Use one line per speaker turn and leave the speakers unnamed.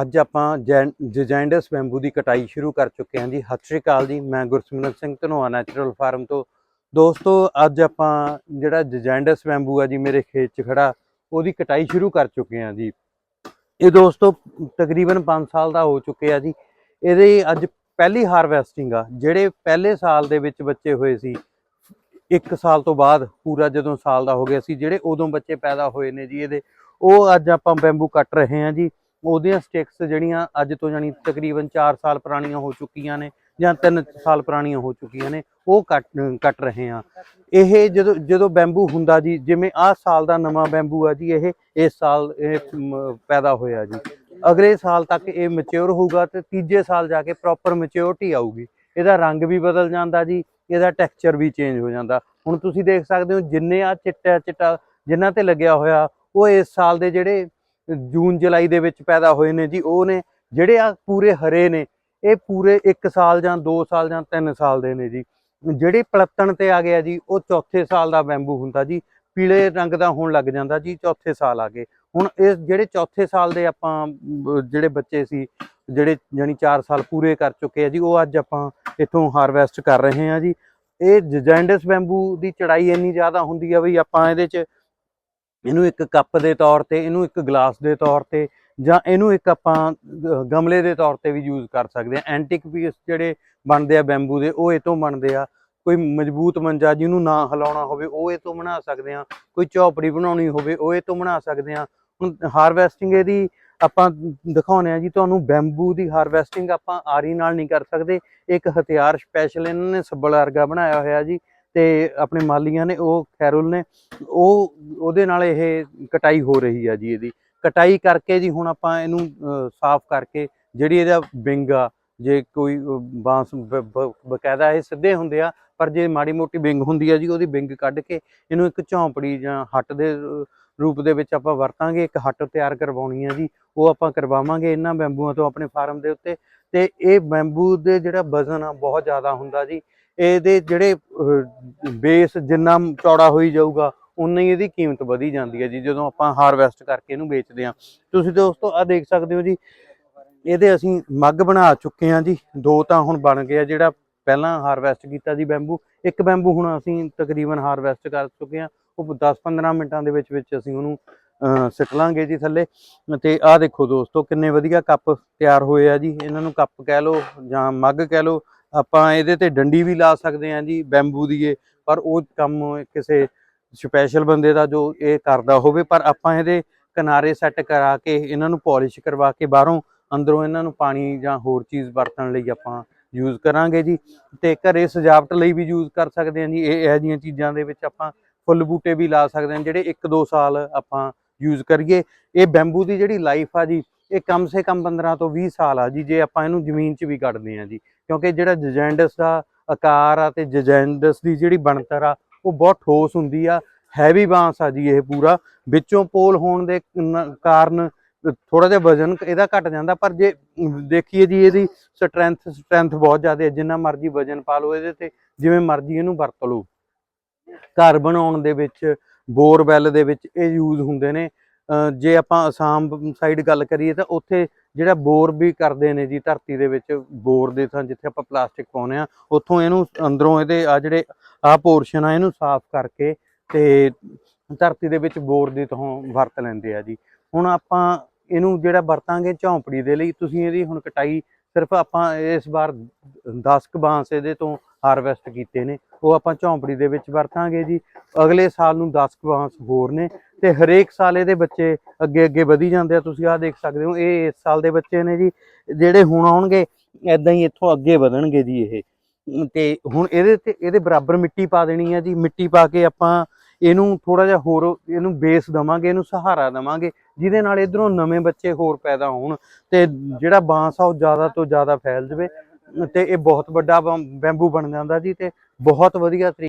ਅੱਜ ਆਪਾਂ ਜੈਂਡਸ ਬੈਂਬੂ ਦੀ ਕਟਾਈ ਸ਼ੁਰੂ ਕਰ ਚੁੱਕੇ ਹਾਂ ਜੀ। ਸਤਿ ਸ਼੍ਰੀ ਅਕਾਲ ਜੀ। ਮੈਂ ਗੁਰਸਿਮਰਨ ਸਿੰਘ ਧਨੋਆ ਨੈਚੁਰਲ ਫਾਰਮ ਤੋਂ। ਦੋਸਤੋ, ਅੱਜ ਆਪਾਂ ਜਿਹੜਾ ਜੈਂਡਸ ਬੈਂਬੂ ਆ ਜੀ, ਮੇਰੇ ਖੇਤ 'ਚ ਖੜਾ, ਉਹਦੀ ਕਟਾਈ ਸ਼ੁਰੂ ਕਰ ਚੁੱਕੇ ਹਾਂ ਜੀ। ਇਹ ਦੋਸਤੋ, ਤਕਰੀਬਨ 5 ਸਾਲ ਦਾ ਹੋ ਚੁੱਕੇ ਆ ਜੀ। ਇਹਦੇ ਅੱਜ ਪਹਿਲੀ ਹਾਰਵੈਸਟਿੰਗ ਆ, ਜਿਹੜੇ ਪਹਿਲੇ ਸਾਲ ਦੇ ਵਿੱਚ ਬੱਚੇ ਹੋਏ ਸੀ, ਇੱਕ ਸਾਲ ਤੋਂ ਬਾਅਦ ਪੂਰਾ ਜਦੋਂ ਸਾਲ ਦਾ ਹੋ ਗਿਆ ਸੀ, ਜਿਹੜੇ ਉਦੋਂ ਬੱਚੇ ਪੈਦਾ ਹੋਏ ਨੇ ਜੀ ਇਹਦੇ, ਉਹ ਅੱਜ ਆਪਾਂ ਬੈਂਬੂ ਕੱਟ ਰਹੇ ਹਾਂ ਜੀ। ਉਹਦੀਆਂ ਸਟਿਕਸ ਜਿਹੜੀਆਂ ਅੱਜ ਤੋਂ ਜਾਨੀ ਤਕਰੀਬਨ 4 ਸਾਲ ਪੁਰਾਣੀਆਂ ਹੋ ਚੁੱਕੀਆਂ ਨੇ ਜਾਂ 3 ਸਾਲ ਪੁਰਾਣੀਆਂ ਹੋ ਚੁੱਕੀਆਂ ਨੇ, ਉਹ ਕੱਟ ਕੱਟ ਰਹੇ ਹਾਂ। ਇਹ ਜਦੋਂ ਜਦੋਂ ਬੈਂਬੂ ਹੁੰਦਾ ਜੀ, ਜਿਵੇਂ ਆਹ ਸਾਲ ਦਾ ਨਵਾਂ ਬੈਂਬੂ ਆ ਜੀ, ਇਹ ਇਸ ਸਾਲ, ਇਹ ਪੈਦਾ ਹੋਇਆ ਜੀ। ਅਗਲੇ ਸਾਲ ਤੱਕ ਇਹ ਮੈਚੁਰ ਹੋਊਗਾ ਤੇ ਤੀਜੇ ਸਾਲ ਜਾ ਕੇ ਪ੍ਰੋਪਰ ਮੈਚੁਰਿਟੀ ਆਊਗੀ। ਇਹਦਾ ਰੰਗ ਵੀ ਬਦਲ ਜਾਂਦਾ ਜੀ, ਇਹਦਾ ਟੈਕਸਚਰ ਵੀ ਚੇਂਜ ਹੋ ਜਾਂਦਾ। ਹੁਣ ਤੁਸੀਂ ਦੇਖ ਸਕਦੇ ਹੋ ਜਿੰਨੇ ਆ ਚਿੱਟਾ ਚਿੱਟਾ ਜਿਨ੍ਹਾਂ ਤੇ ਲੱਗਿਆ ਹੋਇਆ, ਉਹ ਇਸ ਸਾਲ ਦੇ ਜਿਹੜੇ ਜੂਨ ਜੁਲਾਈ ਦੇ ਵਿੱਚ ਪੈਦਾ ਹੋਏ ਨੇ ਜੀ, ਉਹ ਨੇ ਜਿਹੜੇ ਆ ਪੂਰੇ ਹਰੇ ਨੇ, ਇਹ ਪੂਰੇ 1 ਸਾਲ ਜਾਂ 2 ਸਾਲ ਜਾਂ 3 ਸਾਲ ਦੇ ਨੇ ਜੀ। ਜਿਹੜੇ ਪਲੱਤਣ ਤੇ ਆ ਗਿਆ ਜੀ, ਉਹ ਚੌਥੇ ਸਾਲ ਦਾ ਬੈਂਬੂ ਹੁੰਦਾ ਜੀ, ਪੀਲੇ ਰੰਗ ਦਾ ਹੋਣ ਲੱਗ ਜਾਂਦਾ ਜੀ, ਚੌਥੇ ਸਾਲ ਆ ਗਏ। ਹੁਣ ਇਹ ਜਿਹੜੇ ਚੌਥੇ ਸਾਲ ਦੇ ਆਪਾਂ ਜਿਹੜੇ ਬੱਚੇ ਸੀ, ਜਿਹੜੇ ਜਾਨੀ 4 ਸਾਲ ਪੂਰੇ ਕਰ ਚੁੱਕੇ ਆ ਜੀ, ਉਹ ਅੱਜ ਆਪਾਂ ਇੱਥੋਂ ਹਾਰਵੈਸਟ ਕਰ ਰਹੇ ਹਾਂ ਜੀ। ਇਹ ਜੈਂਡਸ ਬੈਂਬੂ ਦੀ ਚੜਾਈ ਇੰਨੀ ਜ਼ਿਆਦਾ ਹੁੰਦੀ ਆ ਵੀ ਆਪਾਂ ਇਹਦੇ 'ਚ ਇਹਨੂੰ ਇੱਕ ਕੱਪ ਦੇ ਤੌਰ ਤੇ, ਇਹਨੂੰ ਇੱਕ ਗਲਾਸ ਦੇ ਤੌਰ ਤੇ ਜਾਂ ਇਹਨੂੰ ਇੱਕ ਆਪਾਂ ਗਮਲੇ ਦੇ ਤੌਰ ਤੇ ਵੀ ਯੂਜ਼ ਕਰ ਸਕਦੇ ਆ ਐਂਟਿਕ ਪੀਸ ਜਿਹੜੇ ਬਣਦੇ ਆ ਬੈਂਬੂ ਦੇ, ਉਹ ਇਹ ਤੋਂ ਬਣਦੇ ਆ। ਕੋਈ ਮਜ਼ਬੂਤ ਮੰਜਾ ਜਿਹਨੂੰ ਨਾ ਹਿਲਾਉਣਾ ਹੋਵੇ, ਉਹ ਇਹ ਤੋਂ ਬਣਾ ਸਕਦੇ ਆ ਕੋਈ ਝੌਪੜੀ ਬਣਾਉਣੀ ਹੋਵੇ, ਉਹ ਇਹ ਤੋਂ ਬਣਾ ਸਕਦੇ ਆ ਹੁਣ ਹਾਰਵੈਸਟਿੰਗ ਇਹਦੀ ਆਪਾਂ ਦਿਖਾਉਨੇ ਆ ਜੀ, ਤੁਹਾਨੂੰ ਬੈਂਬੂ ਦੀ ਹਾਰਵੈਸਟਿੰਗ ਆਪਾਂ ਆਰੀ ਨਾਲ ਨਹੀਂ ਕਰ ਸਕਦੇ। ਇੱਕ ਹਥਿਆਰ ਸਪੈਸ਼ਲ ਇਹਨਾਂ ਨੇ ਸੱਬਲ ਵਰਗਾ ਬਣਾਇਆ ਹੋਇਆ ਜੀ। ਤੇ ਆਪਣੇ ਮਾਲੀਆਂ ਨੇ, ਉਹ ਖੈਰੁਲ ਨੇ, ਉਹ ਉਹਦੇ ਨਾਲ ਇਹ ਕਟਾਈ ਹੋ ਰਹੀ ਆ ਜੀ ਇਹਦੀ। ਕਟਾਈ ਕਰਕੇ ਜੀ ਹੁਣ ਆਪਾਂ ਇਹਨੂੰ ਸਾਫ਼ ਕਰਕੇ ਜਿਹੜੀ ਇਹਦਾ ਬਿੰਗ ਆ, ਜੇ ਕੋਈ ਬਾਂਸ ਬ- ਬਕਾਇਦਾ ਇਹ ਸਿੱਧੇ ਹੁੰਦੇ ਆ, ਪਰ ਜੇ ਮਾੜੀ ਮੋਟੀ ਬਿੰਗ ਹੁੰਦੀ ਆ ਜੀ, ਉਹਦੀ ਬਿੰਗ ਕੱਢ ਕੇ ਇਹਨੂੰ ਇੱਕ ਝੌਂਪੜੀ ਜਾਂ ਹੱਟ ਦੇ ਰੂਪ ਦੇ ਵਿੱਚ ਆਪਾਂ ਵਰਤਾਂਗੇ, ਇੱਕ ਹੱਟ ਤਿਆਰ ਕਰਵਾਉਣੀ ਆ ਜੀ, ਉਹ ਆਪਾਂ ਕਰਵਾਵਾਂਗੇ ਇਹਨਾਂ ਬੈਂਬੂਆਂ ਤੋਂ ਆਪਣੇ ਫਾਰਮ ਦੇ ਉੱਤੇ। ਤੇ ਇਹ ਬੈਂਬੂ ਦੇ ਜਿਹੜਾ ਵਜ਼ਨ ਆ, ਬਹੁਤ ਜ਼ਿਆਦਾ ਹੁੰਦਾ ਜੀ। ਇਹਦੇ ਜਿਹੜੇ ਬੇਸ ਜਿੰਨਾ ਚੌੜਾ ਹੋਈ ਜਾਊਗਾ ਉਨੀ ਹੀ ਇਹਦੀ ਕੀਮਤ ਵਧੀ ਜਾਂਦੀ ਹੈ ਜੀ ਜਦੋਂ ਆਪਾਂ ਹਾਰਵੈਸਟ ਕਰਕੇ ਇਹਨੂੰ ਵੇਚਦੇ ਹਾਂ। ਤੁਸੀਂ ਦੋਸਤੋ ਆ ਦੇਖ ਸਕਦੇ ਹੋ ਜੀ ਇਹਦੇ ਅਸੀਂ ਮੱਗ ਬਣਾ ਚੁੱਕੇ ਹਾਂ ਜੀ ਦੋ ਤਾਂ ਹੁਣ ਬਣ ਗਿਆ ਜਿਹੜਾ ਪਹਿਲਾਂ ਹਾਰਵੈਸਟ ਕੀਤਾ ਜੀ ਬੈਂਬੂ ਇੱਕ ਬੈਂਬੂ ਹੁਣ ਅਸੀਂ ਤਕਰੀਬਨ ਹਾਰਵੈਸਟ ਕਰ ਚੁੱਕੇ ਹਾਂ ਉਹ 10-15 ਮਿੰਟਾਂ ਦੇ ਵਿੱਚ ਵਿੱਚ ਅਸੀਂ ਉਹਨੂੰ ਅਹ, ਸਿੱਟ ਲਾਂਗੇ ਜੀ ਥੱਲੇ। ਤੇ ਆਹ ਦੇਖੋ ਦੋਸਤੋ ਕਿੰਨੇ ਵਧੀਆ ਕੱਪ ਤਿਆਰ ਹੋਏ ਆ ਜੀ ਇਹਨਾਂ ਨੂੰ ਕੱਪ ਕਹਿ ਲਓ ਜਾਂ ਮੱਗ ਕਹਿ ਲਓ ਆਪਾਂ ਇਹਦੇ ਤੇ ਡੰਡੀ ਵੀ ਲਾ ਸਕਦੇ ਹਾਂ ਜੀ, ਬੈਂਬੂ ਦੀ ਇਹ, ਪਰ ਉਹ ਕੰਮ ਕਿਸੇ ਸਪੈਸ਼ਲ ਬੰਦੇ ਦਾ ਜੋ ਇਹ ਕਰਦਾ ਹੋਵੇ, ਪਰ ਆਪਾਂ ਇਹਦੇ ਕਿਨਾਰੇ ਸੈੱਟ ਕਰਾ ਕੇ ਇਹਨਾਂ ਨੂੰ ਪਾਲਿਸ਼ ਕਰਵਾ ਕੇ ਬਾਹਰੋਂ ਅੰਦਰੋਂ ਇਹਨਾਂ ਨੂੰ ਪਾਣੀ ਜਾਂ ਹੋਰ ਚੀਜ਼ ਵਰਤਣ ਲਈ ਆਪਾਂ ਯੂਜ਼ ਕਰਾਂਗੇ ਜੀ। ਤੇ ਘਰੇ ਸਜਾਵਟ ਲਈ ਵੀ ਯੂਜ਼ ਕਰ ਸਕਦੇ ਹਾਂ ਜੀ। ਇਹ ਇਹੋ ਜਿਹੀਆਂ ਚੀਜ਼ਾਂ ਦੇ ਵਿੱਚ ਆਪਾਂ ਫੁੱਲ ਬੂਟੇ ਵੀ ਲਾ ਸਕਦੇ ਹਾਂ, ਜਿਹੜੇ 1-2 ਸਾਲ ਆਪਾਂ ਯੂਜ਼ ਕਰੀਏ। ਇਹ ਬੈਂਬੂ ਦੀ ਜਿਹੜੀ ਲਾਈਫ ਆ ਜੀ, ਇਹ ਕਮ ਸੇ ਕਮ 15 ਤੋਂ 20 ਸਾਲ ਆ ਜੀ, ਜੇ ਆਪਾਂ ਇਹਨੂੰ ਜ਼ਮੀਨ 'ਚ ਵੀ ਕੱਢਦੇ ਹਾਂ ਜੀ। ਕਿਉਂਕਿ ਜਿਹੜਾ ਜਜੈਂਡਸ ਦਾ ਆਕਾਰ ਆ ਤੇ ਜਜੈਂਡਸ ਦੀ ਜਿਹੜੀ ਬਣਤਰ ਆ, ਉਹ ਬਹੁਤ ਠੋਸ ਹੁੰਦੀ ਆ ਹੈਵੀ ਬਾਂਸ ਆ ਜੀ ਇਹ ਪੂਰਾ। ਵਿੱਚੋਂ ਪੋਲ ਹੋਣ ਦੇ ਕਾਰਨ ਥੋੜਾ ਜਿਹਾ ਵਜ਼ਨ ਇਹਦਾ ਘਟ ਜਾਂਦਾ, ਪਰ ਜੇ ਦੇਖੀਏ ਜੀ ਇਹਦੀ ਸਟਰੈਂਥ ਸਟਰੈਂਥ ਬਹੁਤ ਜ਼ਿਆਦਾ ਹੈ ਜਿੰਨਾ ਮਰਜ਼ੀ ਵਜ਼ਨ ਪਾ ਲਓ ਇਹਦੇ ਤੇ, ਜਿਵੇਂ ਮਰਜ਼ੀ ਇਹਨੂੰ ਵਰਤ ਲਓ। ਘਰ ਬਣਾਉਣ ਦੇ ਵਿੱਚ, ਬੋਰਵੈਲ ਦੇ ਵਿੱਚ ਇਹ ਯੂਜ਼ ਹੁੰਦੇ ਨੇ। ਜੇ ਆਪਾਂ ਅਸਾਮ ਸਾਈਡ ਗੱਲ ਕਰੀਏ ਤਾਂ ਉੱਥੇ ਜਿਹੜਾ ਬੋਰ ਵੀ ਕਰਦੇ ਨੇ ਜੀ ਧਰਤੀ ਦੇ ਵਿੱਚ, ਬੋਰ ਦੇ ਥਾਂ ਜਿੱਥੇ ਆਪਾਂ ਪਲਾਸਟਿਕ ਪਾਉਨੇ ਆ ਉੱਥੋਂ ਇਹਨੂੰ ਅੰਦਰੋਂ ਇਹਦੇ ਆ ਜਿਹੜੇ ਆ ਪੋਰਸ਼ਨ ਆ ਇਹਨੂੰ ਸਾਫ਼ ਕਰਕੇ ਤੇ ਧਰਤੀ ਦੇ ਵਿੱਚ ਬੋਰ ਦੀ ਤੋਂ ਵਰਤ ਲੈਂਦੇ ਆ ਜੀ। ਹੁਣ ਆਪਾਂ ਇਹਨੂੰ ਜਿਹੜਾ ਵਰਤਾਂਗੇ ਝੌਂਪੜੀ ਦੇ ਲਈ, ਤੁਸੀਂ ਇਹਦੀ ਹੁਣ ਕਟਾਈ ਸਿਰਫ ਆਪਾਂ ਇਸ ਵਾਰ 10 ਕ ਬਾਂਸ ਇਹਦੇ ਤੋਂ ਹਾਰਵੈਸਟ ਕੀਤੇ ਨੇ, ਉਹ ਆਪਾਂ ਝੌਂਪੜੀ ਦੇ ਵਿੱਚ ਵਰਤਾਂਗੇ ਜੀ। ਅਗਲੇ ਸਾਲ ਨੂੰ 10 ਕ ਬਾਂਸ ਹੋਰ ਨੇ ਤੇ ਹਰੇਕ ਸਾਲ ਇਹਦੇ ਬੱਚੇ ਅੱਗੇ ਅੱਗੇ ਵਧੀ ਜਾਂਦੇ ਆ। ਤੁਸੀਂ ਆਹ ਦੇਖ ਸਕਦੇ ਹੋ, ਇਹ ਇਸ ਸਾਲ ਦੇ ਬੱਚੇ ਨੇ ਜੀ, ਜਿਹੜੇ ਹੁਣ ਆਉਣਗੇ ਐਦਾਂ ਹੀ ਇੱਥੋਂ ਅੱਗੇ ਵਧਣਗੇ ਜੀ ਇਹ। ਅਮ ਤੇ ਹੁਣ ਇਹਦੇ ਤੇ, ਇਹਦੇ ਬਰਾਬਰ ਮਿੱਟੀ ਪਾ ਦੇਣੀ ਹੈ ਜੀ। ਮਿੱਟੀ ਪਾ ਕੇ ਆਪਾਂ ਇਹਨੂੰ ਥੋੜਾ ਜਿਹਾ ਹੋਰ ਇਹਨੂੰ ਬੇਸ ਦਵਾਂਗੇ, ਇਹਨੂੰ ਸਹਾਰਾ ਦਵਾਂਗੇ, ਜਿਹਦੇ ਨਾਲ ਇਧਰੋਂ ਨਵੇਂ ਬੱਚੇ ਹੋਰ ਪੈਦਾ ਹੋਣ ਤੇ ਜਿਹੜਾ ਬਾਂਸ ਆ ਉਹ ਜ਼ਿਆਦਾ ਤੋਂ ਜ਼ਿਆਦਾ ਫੈਲ ਜਾਵੇ ਤੇ ਇਹ ਬਹੁਤ ਵੱਡਾ ਬੈਂਬੂ ਬਣ ਜਾਂਦਾ ਜੀ ਤੇ ਬਹੁਤ ਵਧੀਆ ਤਰੀਕੇ